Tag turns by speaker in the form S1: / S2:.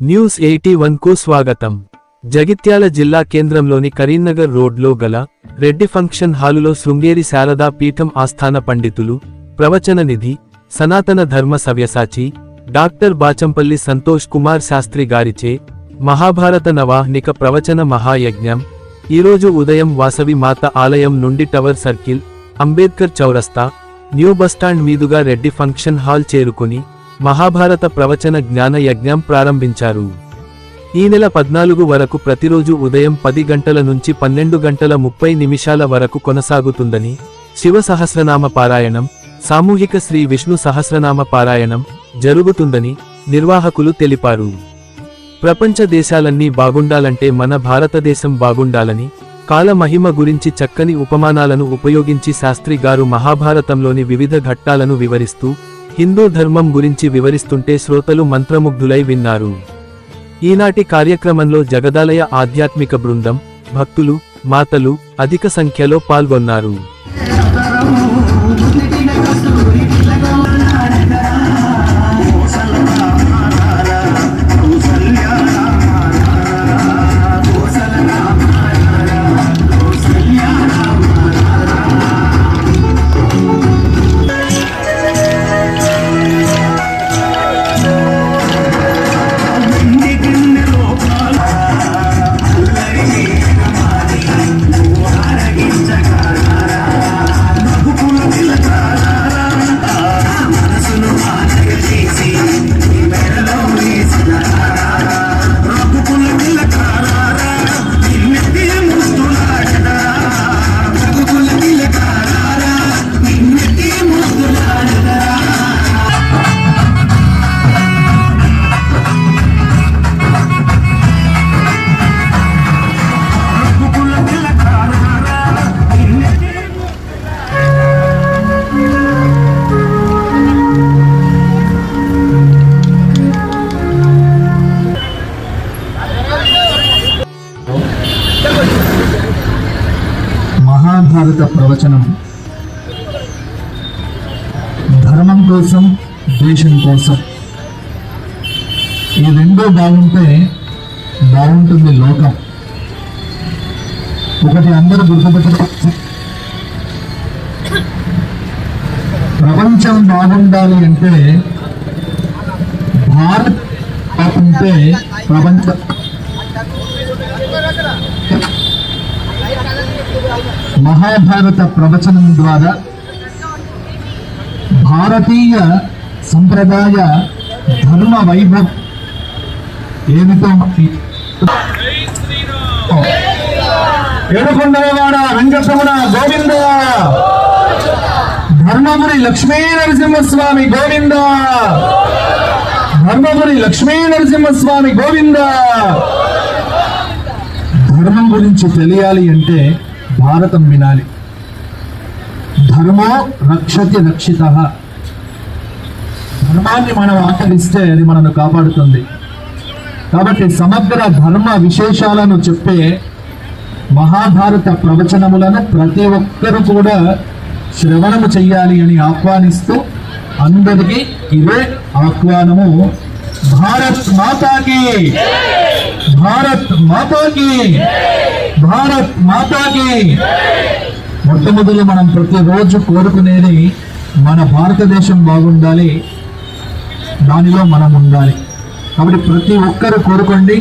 S1: News eighty కు స్వాగతం. జగిత్యాల జిల్లా కేంద్రంలోని కరీంనగర్ రోడ్లో గల రెడ్డి ఫంక్షన్ హాలులో శృంగేరి శారదా పీఠం ఆస్థాన పండితులు ప్రవచన నిధి సనాతన ధర్మ సవ్యసాచి డాక్టర్ బాచంపల్లి సంతోష్ కుమార్ శాస్త్రి గారిచే మహాభారత నవాహ్నిక ప్రవచన మహాయజ్ఞం ఈరోజు ఉదయం వాసవి మాత ఆలయం నుండి టవర్ సర్కిల్ అంబేద్కర్ చౌరస్తా న్యూ బస్టాండ్ మీదుగా రెడ్డి ఫంక్షన్ హాల్ చేరుకుని మహాభారత ప్రవచన జ్ఞాన యజ్ఞం ప్రారంభించారు. ఈ నెల పద్నాలుగు వరకు ప్రతిరోజు ఉదయం పది గంటల నుంచి పన్నెండు గంటల ముప్పై నిమిషాల వరకు కొనసాగుతుందని శివ సహస్రనామ పారాయణం సామూహిక శ్రీ విష్ణు సహస్రనామ పారాయణం జరుగుతుందని నిర్వాహకులు తెలిపారు. ప్రపంచ దేశాలన్నీ బాగుండాలంటే మన భారతదేశం బాగుండాలని కాలమహిమ గురించి చక్కని ఉపమానాలను ఉపయోగించి శాస్త్రి గారు మహాభారతంలోని వివిధ ఘట్టాలను వివరిస్తూ హిందూ ధర్మం గురించి వివరిస్తుంటే శ్రోతలు మంత్రముగ్ధులై విన్నారు. ఈనాటి కార్యక్రమంలో జగదాలయ ఆధ్యాత్మిక బృందం భక్తులు మాతలు అధిక సంఖ్యలో పాల్గొన్నారు. culé en la cara.
S2: Mahabharata ప్రవచనం. ధర్మం కోసం దేశం కోసం. ఈ రెండో బాగుంటే బాగుంటుంది లోకం. ఒకటి అందరూ గుర్తుపెట్టుకోవచ్చు ప్రపంచం బాగుండాలి అంటే భారత్ అంటే ప్రపంచం మహాభారత ప్రవచనం ద్వారా భారతీయ సంప్రదాయ ధర్మ వైభవం ఏమిటో మనకి ఏడుకొండలవాడ వెంకటరమణ గోవింద. ధర్మపురి లక్ష్మీ నరసింహస్వామి గోవింద. ధర్మపురి లక్ష్మీ నరసింహస్వామి గోవింద. ధర్మం గురించి తెలియాలి అంటే భారతం వినాలి. ధర్మో రక్షతి రక్షిత. ధర్మాన్ని మనం ఆచరిస్తే అది మనను కాపాడుతుంది. కాబట్టి సమగ్ర ధర్మ విశేషాలను చెప్పే మహాభారత ప్రవచనములను ప్రతి ఒక్కరూ కూడా శ్రవణము చెయ్యాలి అని ఆహ్వానిస్తూ అందరికీ ఇదే ఆహ్వానము. భారత్ మాతాకి! భారత్ మాతాకి! భారత్ మాతాకి. మొట్టమొదలు మనం ప్రతిరోజు కోరుకునేది మన భారతదేశం బాగుండాలి. దానిలో మనం ఉండాలి. కాబట్టి ప్రతి ఒక్కరు కోరుకోండి.